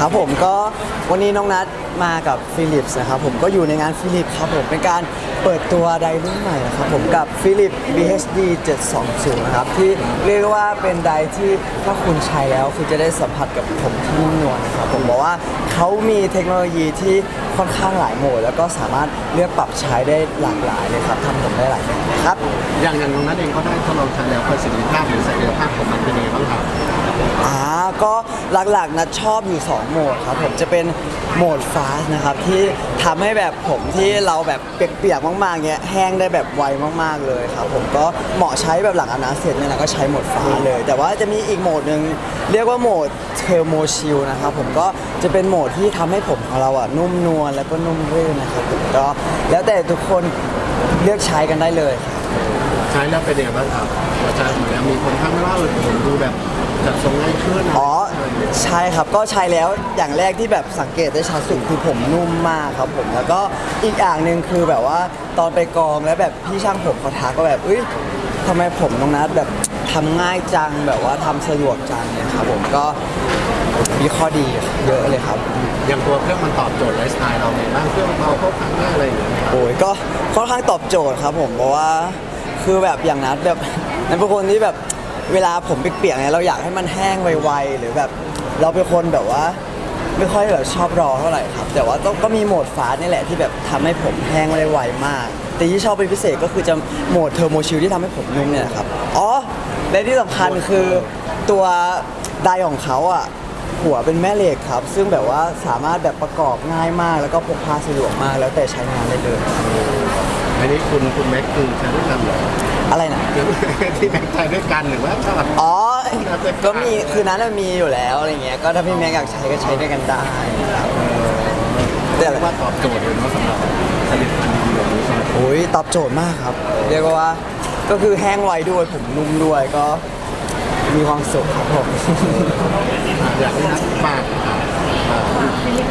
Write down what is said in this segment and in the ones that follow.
ครับผมก็วันนี้น้องนัดมากับฟิลิปส์นะครับผมก็อยู่ในงานฟิลิปครับผมเป็นการเปิดตัวไดร์รุ่นใหม่นะครับผมกับฟิลิป BHD 720นะครับที่เรียกว่าเป็นไดร์ที่ถ้าคุณใช้แล้วคุณจะได้สัมผัสกับผมที่นุ่มนวลนะครับผมบอกว่าเขามีเทคโนโลยีที่ค่อนข้างหลายโหมด แล้วก็สามารถเลือกปรับใช้ได้หลากหลายเลยครับทำผมได้หลายแบบนะครับอย่างอย่างน้องนัทเองก็ได้ทดลองใช้แล้วประสิทธิภาพหรือศักยภาพของมันเป็นยังไงบ้างครับ อ่าก็หลักๆนะชอบอยู่ 2 โหมดครับผมจะเป็นโหมดฟาสนะครับที่ทำให้แบบผมที่เราแบบเปียกๆมากๆเงี้ยแห้งได้แบบไวมากๆเลยครับผมก็เหมาะใช้แบบหลังอาบน้ำเสร็จเนี่ยนะก็ใช้โหมดฟ้าเลย แต่ว่าจะมีอีกโหมดหนึ่งเรียกว่าโหมดเทลโมชิลนะครับผมก็จะเป็นโหมดที่ทำให้ผมของเราอะนุ่มนวลแล้วก็นุ่มรื่นนะครับผมก็แล้วแต่ทุกคนเลือกใช้กันได้เลย ใช้แล้วเป็นยังไงบ้างครับพอใช้เหมือนมีคนทักมาว่าเออผมดูแบบ จัดทรงง่ายขึ้นอ๋อใช่ครับก็ใช้แล้วอย่างแรกที่แบบสังเกตได้ชัดสุดคือผมนุ่มมากครับผมแล้วก็อีกอย่างหนึ่งคือแบบว่าตอนไปกองแล้วแบบพี่ช่างผมเขาทักก็แบบเอ้ยทำไมผมตรงนั้นแบบทำง่ายจังแบบว่าทำสะดวกจังเนี่ยครับผมก็มีข้อดีเยอะเลยครับ อย่างตัวเครื่องมันตอบโจทย์ไลฟ์สไตล์เราไงบ้างเครื่องเบาพกพาง่ายอะไรอย่างเงี้ยครับโอ้ยก็ค่อนข้างตอบโจทย์ครับผมเพราะว่าคือแบบอย่างนัดแบบนันเป็นคนที่แบบ เวลาผมเปียกๆเนี่ยเราอยากให้มันแห้งไวๆหรือแบบเราเป็นคนแบบว่า ไม่ค่อยแบบชอบรอเท่าไหร่ครับ แต่ว่าต้องก็มีโหมดฟาสนี่แหละที่แบบทำให้ผมแห้งได้ไวมาก แต่ที่ชอบเป็นพิเศษก็คือจะโหมดเทอร์โมชิลที่ทำให้ผมนุ่มเนี่ยครับอ๋อและที่สำคัญคือตัวไดร์ของเขาอะหัวเป็นแม่เหล็กครับ ซึ่งแบบว่าสามารถแบบประกอบง่ายมาก แล้วก็พกพาสะดวกมากแล้วแต่ใช้งานได้เลย อันนี้คุณคุณแม็กคือใช้ด้วยกันเหรอ อะไรนะหรือที่แม็กใช้ด้วยกันหรือว่าสลับอ๋อ ก็มีคือนั้นนะมีอยู่แล้วอะไรเงี้ย ก็ถ้าพี่แม็กอยากใช้ก็ใช้ด้วยกันได้ครับแต่เรียกว่าตอบโจทย์เลยเนาะสำหรับผลิตภัณฑ์ดีๆแบบนี้ใช่ไหมโอ้ยตอบโจทย์มากครับ เรียกว่าก็คือแห้งไวด้วยผมนุ่มด้วยก็มีความสุขครับผมอยากให้นักฝากอ่าอ่าฟิลิป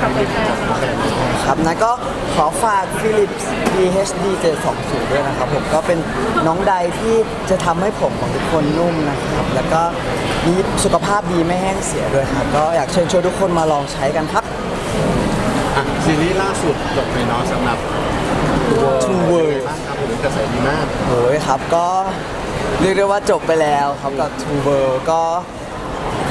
กับแฟนแฟนๆครับนะก็ขอฝาก Philips BHD 720ด้วยนะครับ ผมก็เป็นน้องใดที่จะทำให้ผมของทุกคนนุ่มนะครับ แล้วก็มีสุขภาพดีไม่แห้งเสียด้วยครับ ก็อยากเชิญชวนทุกคนมาลองใช้กันครับอะซีรีส์ล่าสุดจบไปเนาะสำหรับ Two World บ้างครับผมกระแสดีมากโอ้ยครับก็เรียกได้ว่าจบไปแล้วครับกับ Two World ก็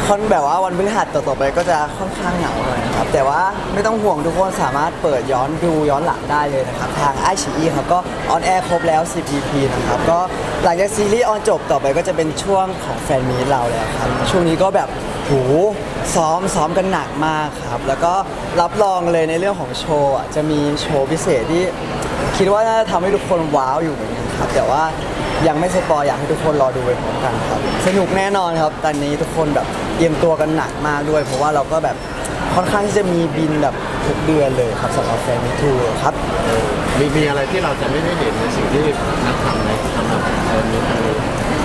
ค่อนแบบว่าวันพฤหัสต่อๆไปก็จะค่อนข้างเหงาหน่อยนะครับ แต่ว่าไม่ต้องห่วงทุกคนสามารถเปิดย้อนดูย้อนหลังได้เลยนะครับ ทางไอชีครับก็ออนแอร์ครบแล้ว 10 EP นะครับ ก็หลังจากซีรีส์ออนจบต่อไปก็จะเป็นช่วงของแฟนมีตเราแล้วครับ ช่วงนี้ก็แบบโหซ้อมซ้อมกันหนักมากครับ แล้วก็รับรองเลยในเรื่องของโชว์อะจะมีโชว์พิเศษที่ คิดว่าน่าจะทำให้ทุกคนว้าวอยู่เหมือนกันครับ แต่ว่ายังไม่สปอยอยากให้ทุกคนรอดูไปพร้อมกันครับ สนุกแน่นอนครับ ตอนนี้ทุกคนแบบ เตรียมตัวกันหนักมากด้วย เพราะว่าเราก็แบบค่อนข้างที่จะมีบินแบบทุกเดือนเลยครับสำหรับแฟนมิทูครับ มีมีอะไรที่เราจะไม่ได้เห็นในสิ่งที่นักทำในสำหรับเรื่องนี้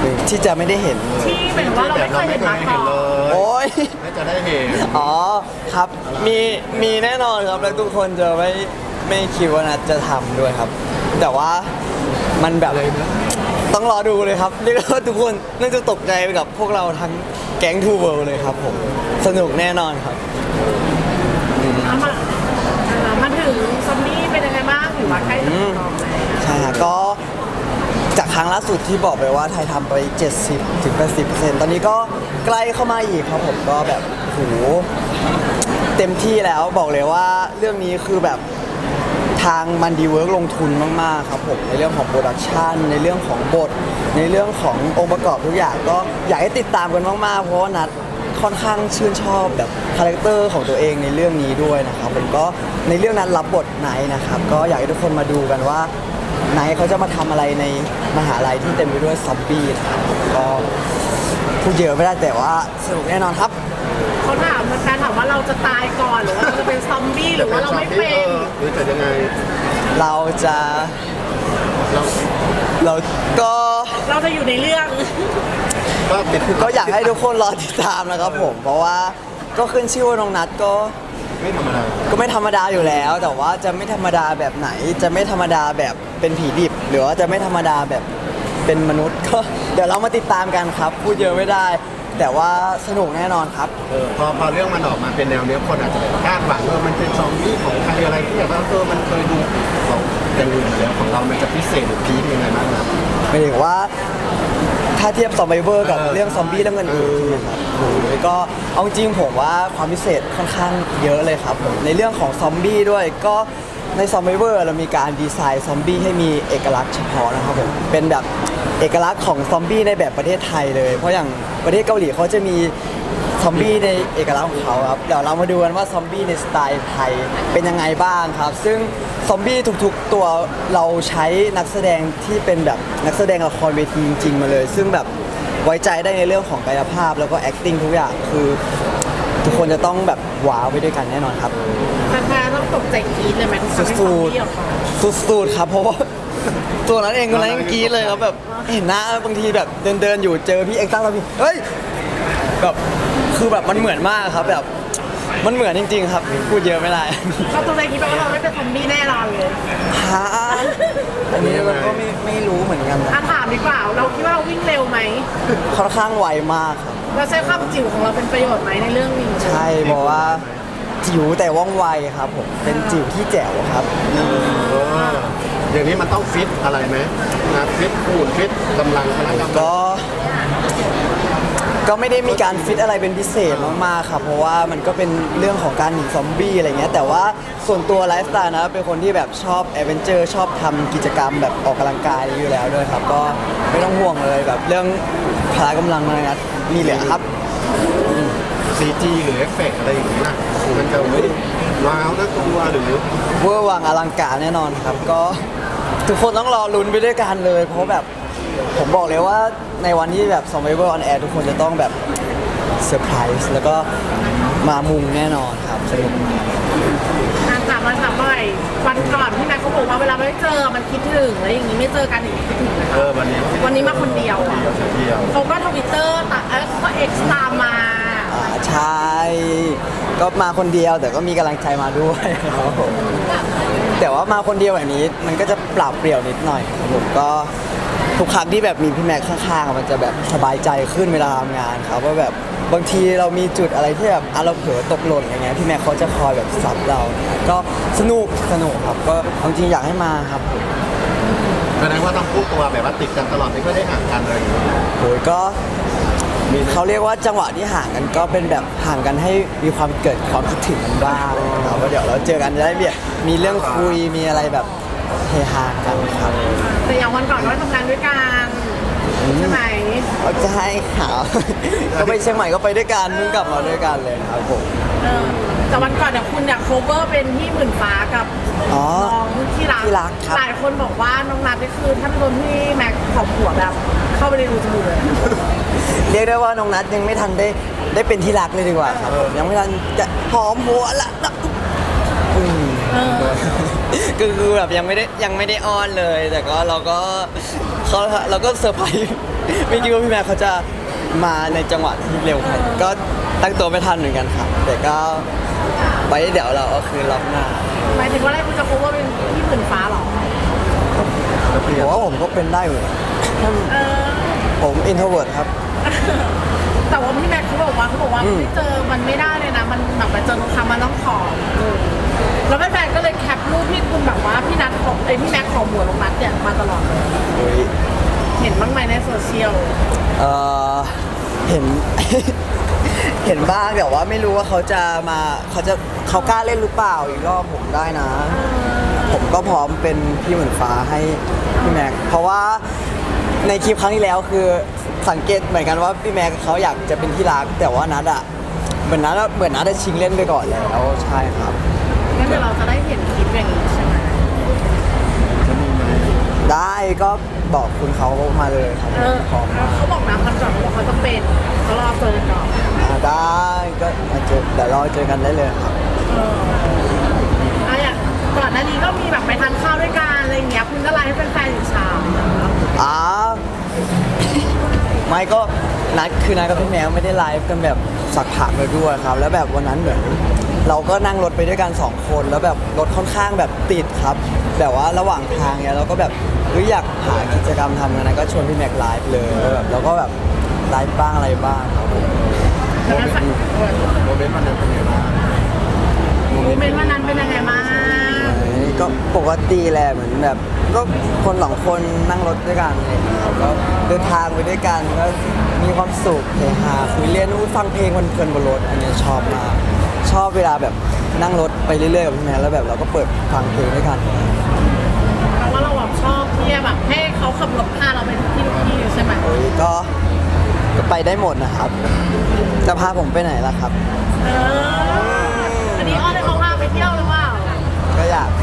คือที่จะไม่ได้เห็นเลยที่เป็นว่าเราแบไม่บเคเรายไม่เห็นเคมายก่เห็นอนเลยโอ้ยน่าจะได้เห็นอ๋อครับ มีมีแน่นอนครับแล้วทุกคนจะไม่ไม่คิดว่านัดจะทำด้วยครับ แต่ว่ามันแบบ อะไรนะต้องรอดูเลยครับเรียกได้ว่าทุกคนน่าจะตกใจไปกับพวกเราทั้ง แก๊งทูเวิลด์เลยครับผม สนุกแน่นอนครับ เอามาเอ่อมาถึงซอมบี้เป็นยังไงบ้างถือว่าใกล้จะจบแล้วใช่ฮะก็จากครั้งล่าสุดที่บอกไปว่าไทยทำไป 70ถึง80ตอนนี้ก็ใกล้เข้ามาอีกครับผมก็แบบโหเต็มที่แล้วบอกเลยว่าเรื่องนี้คือแบบ ทางมันดีเวิร์กลงทุนมาก ๆ ครับผมในเรื่องของโปรดักชันในเรื่องของบท ในเรื่องขององค์ประกอบทุกอย่างก็อยากให้ติดตามกันมาก ๆ เพราะว่านัดค่อนข้างชื่นชอบแบบคาแรคเตอร์ของตัวเองในเรื่องนี้ด้วยนะครับผมก็ในเรื่องนั้นรับบทไนนะครับ ก็อยากให้ทุกคนมาดูกันว่าไนเขาจะมาทำอะไรในมหาลัยที่เต็มไปด้วยซอมบี้นะครับผมก็พูดเยอะไม่ได้แต่ว่าสนุกแน่นอนครับ เขาถามแฟนถามว่าเราจะตายก่อนหรือว่าเราจะเป็นซอมบี้หรือว่าเราไม่เป็น หรือจะยังไง เราจะเราเราก็เราจะอยู่ในเรื่อง ก็เป็นก็อยากให้ทุกคนรอติดตามนะครับผม เพราะว่าก็ขึ้นชื่อว่าน้องนัทก็ไม่ธรรมดาก็ไม่ธรรมดาอยู่แล้ว แต่ว่าจะไม่ธรรมดาแบบไหน จะไม่ธรรมดาแบบเป็นผีดิบ หรือว่าจะไม่ธรรมดาแบบเป็นมนุษย์ก็เดี๋ยวเรามาติดตามกันครับ พูดเยอะไม่ได้ แต่ว่าสนุกแน่นอนครับ เออพอพอเรื่องมันออกมาเป็นแนวเนี้ยคนอาจจะคาดหวังว่ามันเป็นซอมบี้ของใครอะไรที่แบบว่าเออมันเคยดูของอย่างอื่นมาแล้วของเรามันจะพิเศษหรือพีคยังไงบ้างครับหมายถึงว่า ถ้าเทียบซอมไบเวอร์กับเออ เรื่องซอมบี้เรื่องอื่นๆใช่ไหมครับโอ้โหก็เอาจริงผมว่าความพิเศษค่อนข้างเยอะเลยครับผมในเรื่องของซอมบี้ด้วยก็ในซอมไบเวอร์เรามีการดีไซน์ซอมบี้ให้มีเอกลักษณ์เฉพาะนะครับผมเป็นแบบ เอกลักษณ์ของซอมบี้ในแบบประเทศไทยเลย เพราะอย่างประเทศเกาหลีเขาจะมีซอมบี้ในเอกลักษณ์ของเขาครับเดี๋ยวเรามาดูกันว่าซอมบี้ในสไตล์ไทยเป็นยังไงบ้างครับ ซึ่งซอมบี้ทุกๆตัวเราใช้นักแสดงที่เป็นแบบนักแสดงละครเวทีจริงๆมาเลย ซึ่งแบบไว้ใจได้ในเรื่องของกายภาพแล้วก็ acting ทุกอย่างคือ ทุกคนจะต้องแบบว้าวไปด้วยกันแน่นอนครับ แฟนๆต้องตกใจกรี๊ดเลยไหมทุกครั้งที่ซอสุมดบี้ออกมาๆสุดๆครับเพราะว่า ตัวนั้นเองคนนั้นยังกรี๊ดเลยครับแบบเห็นหน้าบางทีแบบเดินเดินๆอยู่เจอพี่เอ็กซ์ตั้งแล้วพี่เฮ้ยแบบคือแบบมันเหมือนมากครับแบบ มันเหมือนจริง ๆ ครับพูดเยอะไม่ได้เราตกใจกรี๊ดแปลว่าเราไม่เป็นซอมบี้แน่นอนเลยฮะอันนี้มันก็ไม่ไม่รู้เหมือนกันนะอาถามดีกว่า เราคิดว่าเราวิ่งเร็วไหม ค่อนข้างไวมากครับเราใช้ความจิ๋วของเราเป็นประโยชน์ไหมในเรื่องนี้ใช่บอกว่าจิ๋วแต่ว่องไวครับผมเป็นจิ๋วที่แจ๋วครับเอออย่างนี้มันต้องฟิตอะไรไหมนะฟิตหุ่นฟิตกำลังพละกำลังก็ก็ไม่ได้มีการฟิตอะไรเป็นพิเศษมากๆครับเพราะว่ามันก็เป็นเรื่องของการหนีซอมบี้อะไรเงี้ยแต่ว่าส่วนตัวไลฟ์สไตล์นะเป็นคนที่แบบชอบแอดเวนเจอร์ชอบทำกิจกรรมแบบออกกำลังกายอยู่แล้วด้วยครับ ก็ไม่ต้องห่วงเลยแบบเรื่องพละกำลังอะไรนะมีเหลือครับ ซีจีหรือเอฟเฟกต์อะไรอย่างนี้นะมันจะว้าวน่ากลัวหรือ เวอร์วังอลังการแน่นอนครับก็ ทุกคนต้องรอลุ้นไปด้วยกันเลย เพราะแบบผมบอกเลยว่าในวันที่แบบ Survivor on Air ทุกคนจะต้องแบบเซอร์ไพรส์แล้วก็มามุงแน่นอนครับสนุกมากอาถามมาถามหน่อยวันก่อนพี่แม็กเขาบอกว่าเวลาไม่เจอมันคิดถึงแล้วอย่างนี้ไม่เจอกันอย่างนี้คิดถึงนะเออวันนี้วันนี้มาคนเดียวอะเดียวเดียวเขาก็ทวิตเตอร์ตัดเอ้ยเขาก็เอ็กซ์ตามมาอ่าใช่ ก็มาคนเดียวแต่ก็มีกำลังใจมาด้วยครับผมแต่ว่ามาคนเดียวแบบนี้มันก็จะปรับเปลี่ยวนิดหน่อยครับผมก็ทุกครั้งที่แบบมีพี่แม็กข้างๆ มันจะแบบสบายใจขึ้นเวลาทำงานครับว่าแบบบางทีเรามีจุดอะไรที่แบบอะเราเผลอตกหล่นอย่างเงี้ยพี่แม็กเขาจะคอยแบบซับเราเนี่ยก็สนุกสนุกครับก็เอาจริงๆอยากให้มาครับผมแสดงว่าต้องพูดตัวแบบว่าติดกันตลอดไม่ค่อยได้ห่างกันเลยโหยก็มี เขาเรียกว่าจังหวะที่ห่างกันก็เป็นแบบห่างกันให้มีความเกิดความคิดถึงกันบ้างนะครับว่าเดี๋ยวเราเจอกันจะได้แบบมีเรื่องคุยมีอะไรแบบเฮฮากันครับแต่อย่างวันก่อนก็ทำงานด้วยกันใช่ไหมเอาจะให้ข่าวก็ไปเชียงใหม่ก็ไปด้วยกันเพิ่งกลับมาด้วยกันเลยครับผมเออแต่วันก่อนเนี่ยคุณอยากโคเวอร์เป็นพี่หมื่นฟ้ากับอ๋อ น้องที่รักที่รักครับ หลายคนบอกว่าน้องนัทนี่คือท่านโดนพี่แม็กขอบหัวแบบ เข้าไปในรูจมูกเลย เรียกได้ว่าน้องนัทยังไม่ทันได้ได้เป็นที่รักเลยดีกว่าครับผมยังไม่ทันจะหอมหัวละนะอืมเออคือคือแบบยังไม่ได้ยังไม่ได้อ้อนเลย แต่ก็เราก็เขาเราก็เซอร์ไพรส์ไม่คิดว่าพี่แม่เขาจะมาในจังหวะที่เร็วขนาดนี้ก็ตั้งตัวไม่ทันเหมือนกันครับ แต่ก็ไว้เดี๋ยวเราเอาคืนรอบหน้าหมายถึงว่าอะไรคุณจะโคเวอร์เป็นพี่หมื่นฟ้าเหรอผมว่าผมก็เป็นได้อยู่เออผมอินโทรเวิร์ดครับ แต่ว่าพี่แม็กเขาบอกว่าเขาบอกว่าอืม ไม่เจอมันไม่ได้เลยนะ มันแบบไปเจอทุกครั้งมันต้องขอเออแล้วแฟนๆก็เลยแคปรูปที่คุณแบบว่าพี่นัทขอไอยพี่แม็กขอหัวลงนัทเนี่ยมาตลอดเลยโอ้ยเห็นบ้างไหมในโซเชียลเออเห็น เห็นบ้างแต่ว่าไม่รู้ว่าเขาจะมาเขาจะเขากล้าเล่นหรือเปล่าอีกรอบผมได้นะ ผมก็พร้อมเป็นพี่เหมือนฟ้าให้พี่แม็กเพราะว่า ในคลิปครั้งที่แล้วคือสังเกตเหมือนกันว่าพี่แม็กเขาอยากจะเป็นที่รัก แต่ว่านัดอะเหมือนนัดอะเหมือนนัดจะชิงเล่นไปก่อนแล้วใช่ครับ งั้นเดี๋ยวเราจะได้เห็นคลิปอย่างนี้ใช่ไหมได้ก็บอกคุณเขามาเลยครับเออพร้อมมากเขาบอกนะมันก่อนว่าเขาจะเป็นเขารอเจอก่อนอ่าได้ก็มาเจอเดี๋ยวรอเจอกันได้เลยครับเอออะอย่างก่อนหน้านี้ก็มีแบบไปทานข้าวด้วยกันอะไรอย่างเงี้ยคุณก็ไลน์ให้แฟนๆอิจฉาอ้าว ไม่ก็นัดคือนัดกับพี่แมวไม่ได้ไลฟ์กันแบบสักพักเลยด้วยครับ แล้วแบบวันนั้นเหมือนเราก็นั่งรถไปด้วยกันสองคนแล้วแบบรถค่อนข้างแบบติดครับแบบว่าระหว่างทางเนี่ยเราก็แบบเฮ้ยอยากหากิจกรรมทำกันนะก็ชวนพี่แม็กไลฟ์เลยแล้วแบบเราก็แบบไลฟ์บ้างอะไรบ้างครับผมแล้วก็ใส่เออโมเมนต์วันนั้นเป็นไงบ้างโมเมนต์วันนั้นเป็นยังไงบ้าง ก็ปกติแหละเหมือนแบบก็คนสองคนนั่งรถด้วยกันอะไรอย่างเงี้ยก็เดินทางไปด้วยกันก็มีความสุขเฮฮาคุยเล่นอู้ฟังเพลงมันเพลินๆบนรถอันเนี้ยชอบมากชอบเวลาแบบนั่งรถไปเรื่อยๆกับพี่แม่แล้วแบบเราก็เปิดฟังเพลงด้วยกัน เพราะว่าเราแบบชอบที่จะแบบให้เขาขับรถพาเราไปทุกที่ทุกที่ใช่ไหมโอ้ยก็ก็ไปได้หมดนะครับ จะพาผมไปไหนล่ะครับ เออ อันนี้อ้อนให้เขาพาไปเที่ยวหรือเปล่า ก็อยากคือ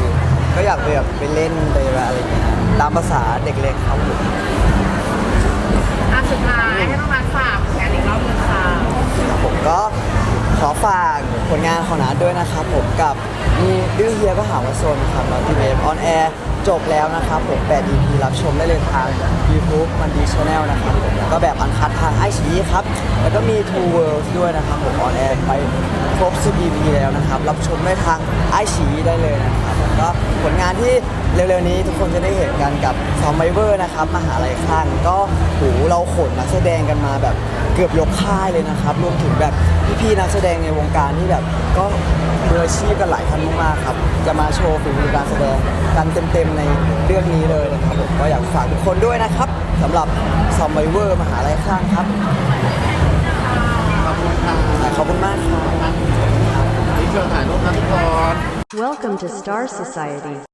ก็อยากไปแบบไปเล่นไปอะไรอย่างเงี้ยตามภาษาเด็กเล็กครับผมอันสุดท้ายให้น้องนัทฝากแขนอีกรอบหนึงค่ะผมก็ขอฝากผลงานของนัทด้วยนะครับผมกับมีดื้อเฮียก็หาว่าโซนครับเราที่เวฟออนแอร์ จบแล้วนะครับผม8 EP รับชมได้เลยทาง YouTube มันดีช n แนลนะครับผมแล้วก็แบบอันคัดทางไอชีครับ แล้วก็มี Two Worlds ด้วยนะครับผมออนแอร์ไปครบ10 EP แล้วนะครับ รับชมได้ทางไอชีได้เลยนะครับแล้วก็ผลงานที่เร็วๆนี้ทุกคนจะได้เห็นกันกับซอมไบเวอร์นะครับมหาลัยข้างก็โหเราขนนักแสดงกันมาแบบ เกือบยกค่ายเลยนะครับ รวมถึงแบบพี่ๆนักแสดงในวงการที่แบบก็มืออาชีพกันหลายท่านมากๆครับ จะมาโชว์ฝีมือการแสดงกันเต็มๆในเรื่องนี้เลยนะครับผมก็อยากฝากทุกคนด้วยนะครับสำหรับซอมไบเวอร์มหาลัยข้างครับ ขอบคุณค่ะขอบคุณมากครับนี่เชิญถ่ายรูปนะทุกคน Welcome to Star Society.